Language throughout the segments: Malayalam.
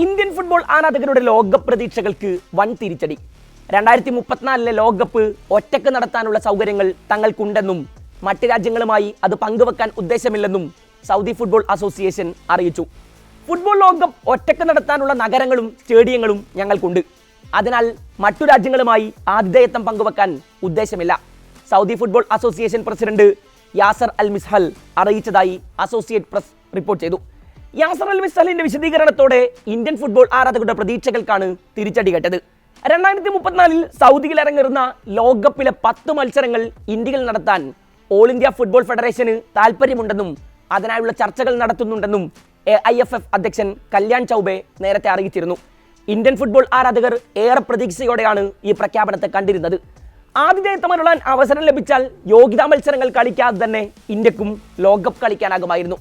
ഇന്ത്യൻ ഫുട്ബോൾ ആരാധകരുടെ ലോക പ്രതീക്ഷകൾക്ക് വൻ തിരിച്ചടി രണ്ടായിരത്തി മുപ്പത്തിനാലിലെ ലോകകപ്പ് ഒറ്റയ്ക്ക് നടത്താനുള്ള സൗകര്യങ്ങൾ തങ്ങൾക്കുണ്ടെന്നും മറ്റ് രാജ്യങ്ങളുമായി അത് പങ്കുവെക്കാൻ ഉദ്ദേശമില്ലെന്നും സൗദി ഫുട്ബോൾ അസോസിയേഷൻ അറിയിച്ചു. ഫുട്ബോൾ ലോകകപ്പ് ഒറ്റയ്ക്ക് നടത്താനുള്ള നഗരങ്ങളും സ്റ്റേഡിയങ്ങളും ഞങ്ങൾക്കുണ്ട്. അതിനാൽ മറ്റു രാജ്യങ്ങളുമായി ആതിഥേയത്വം പങ്കുവെക്കാൻ ഉദ്ദേശമില്ല. Saudi football association president Yasser Al Misehal അറിയിച്ചതായി അസോസിയേറ്റ് പ്രസ് റിപ്പോർട്ട് ചെയ്തു. യാസർ അൽ മിസ്ഹലിന്റെ വിശദീകരണത്തോടെ ഇന്ത്യൻ ഫുട്ബോൾ ആരാധകരുടെ പ്രതീക്ഷകൾക്കാണ് തിരിച്ചടി കേട്ടത്. രണ്ടായിരത്തി മുപ്പത്തിനാലിൽ സൗദിയിൽ അരങ്ങേറുന്ന ലോകകപ്പിലെ പത്ത് മത്സരങ്ങൾ ഇന്ത്യയിൽ നടത്താൻ ഓൾ ഇന്ത്യ ഫുട്ബോൾ ഫെഡറേഷന് താല്പര്യമുണ്ടെന്നും അതിനായുള്ള ചർച്ചകൾ നടത്തുന്നുണ്ടെന്നും എ ഐ എഫ് എഫ് അധ്യക്ഷൻ കല്യാൺ ചൗബെ നേരത്തെ അറിയിച്ചിരുന്നു. ഇന്ത്യൻ ഫുട്ബോൾ ആരാധകർ ഏറെ പ്രതീക്ഷയോടെയാണ് ഈ പ്രഖ്യാപനത്തെ കണ്ടിരുന്നത്. ആതിഥേയത്വമരുളാൻ അവസരം ലഭിച്ചാൽ യോഗ്യതാ മത്സരങ്ങൾ കളിക്കാതെ തന്നെ ഇന്ത്യക്കും ലോകകപ്പ് കളിക്കാനാകുമായിരുന്നു.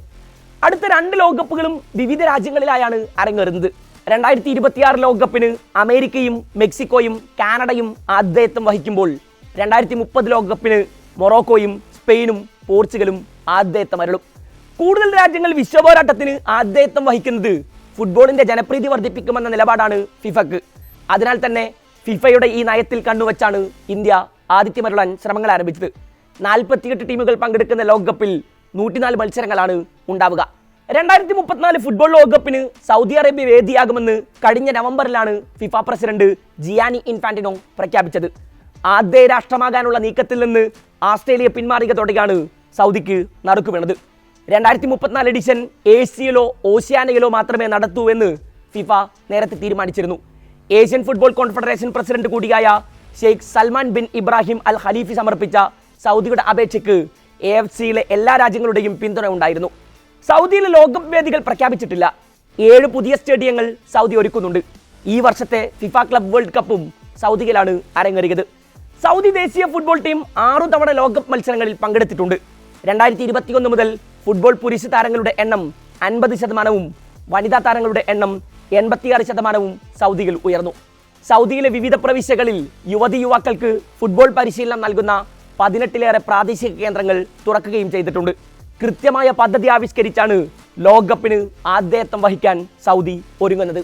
അടുത്ത രണ്ട് ലോകകപ്പുകളും വിവിധ രാജ്യങ്ങളിലായാണ് അരങ്ങേറുന്നത്. രണ്ടായിരത്തി ഇരുപത്തിയാറ് ലോകകപ്പിന് അമേരിക്കയും മെക്സിക്കോയും കാനഡയും ആതിഥേയത്വം വഹിക്കുമ്പോൾ രണ്ടായിരത്തി മുപ്പത് ലോകകപ്പിന് മൊറോക്കോയും സ്പെയിനും പോർച്ചുഗലും ആതിഥേയത്വം അരളും. കൂടുതൽ രാജ്യങ്ങൾ വിശ്വപോരാട്ടത്തിന് ആതിഥേയത്വം വഹിക്കുന്നത് ഫുട്ബോളിന്റെ ജനപ്രീതി വർദ്ധിപ്പിക്കുമെന്ന നിലപാടാണ് ഫിഫക്ക്. അതിനാൽ തന്നെ ഫിഫയുടെ ഈ നയത്തിൽ കണ്ണുവച്ചാണ് ഇന്ത്യ ആതിഥ്യമരുളാൻ ശ്രമങ്ങൾ ആരംഭിച്ചത്. നാൽപ്പത്തിയെട്ട് ടീമുകൾ പങ്കെടുക്കുന്ന ലോകകപ്പിൽ നൂറ്റിനാല് മത്സരങ്ങളാണ് ഉണ്ടാവുക. രണ്ടായിരത്തി മുപ്പത്തിനാല് ഫുട്ബോൾ ലോകകപ്പിന് സൗദി അറേബ്യ വേദിയാകുമെന്ന് കഴിഞ്ഞ നവംബറിലാണ് ഫിഫ പ്രസിഡന്റ് ജിയാനി ഇൻഫാന്റിനോ പ്രഖ്യാപിച്ചത്. ആദ്യ രാഷ്ട്രമാകാനുള്ള നീക്കത്തിൽ നിന്ന് ആസ്ട്രേലിയ പിന്മാറിയതോടെയാണ് സൗദിക്ക് നറുക്കു വീണത്. രണ്ടായിരത്തി മുപ്പത്തിനാല് എഡിഷൻ ഏഷ്യയിലോ ഓഷ്യാനയിലോ മാത്രമേ നടത്തൂ എന്ന് ഫിഫ നേരത്തെ തീരുമാനിച്ചിരുന്നു. ഏഷ്യൻ ഫുട്ബോൾ കോൺഫെഡറേഷൻ പ്രസിഡന്റ് കൂടിയായ Sheikh Salman bin Ibrahim Al Khalifa സമർപ്പിച്ച സൗദിയുടെ അപേക്ഷയ്ക്ക് എ എഫ് സിയിലെ എല്ലാ രാജ്യങ്ങളുടെയും പിന്തുണ ഉണ്ടായിരുന്നു. സൗദിയിലെ ലോകകപ്പ് വേദികൾ പ്രഖ്യാപിച്ചിട്ടില്ല. ഏഴ് പുതിയ സ്റ്റേഡിയങ്ങൾ സൗദി ഒരുക്കുന്നുണ്ട്. ഈ വർഷത്തെ ഫിഫ ക്ലബ് വേൾഡ് കപ്പും സൗദിയിലാണ് അരങ്ങേറിയത്. സൗദി ദേശീയ ഫുട്ബോൾ ടീം ആറു തവണ ലോകകപ്പ് മത്സരങ്ങളിൽ പങ്കെടുത്തിട്ടുണ്ട്. രണ്ടായിരത്തി ഇരുപത്തിയൊന്ന് മുതൽ ഫുട്ബോൾ പുരുഷ താരങ്ങളുടെ എണ്ണം അൻപത് ശതമാനവും വനിതാ താരങ്ങളുടെ എണ്ണം എൺപത്തിയാറ് ശതമാനവും സൗദിയിൽ ഉയർന്നു. സൗദിയിലെ വിവിധ പ്രവിശ്യകളിൽ യുവതി യുവാക്കൾക്ക് ഫുട്ബോൾ പരിശീലനം നൽകുന്ന പതിനെട്ടിലേറെ പ്രാദേശിക കേന്ദ്രങ്ങൾ തുറക്കുകയും ചെയ്തിട്ടുണ്ട്. കൃത്യമായ പദ്ധതി ആവിഷ്കരിച്ചാണ് ലോകകപ്പിന് ആദ്യത്വം വഹിക്കാൻ സൗദി ഒരുങ്ങുന്നത്.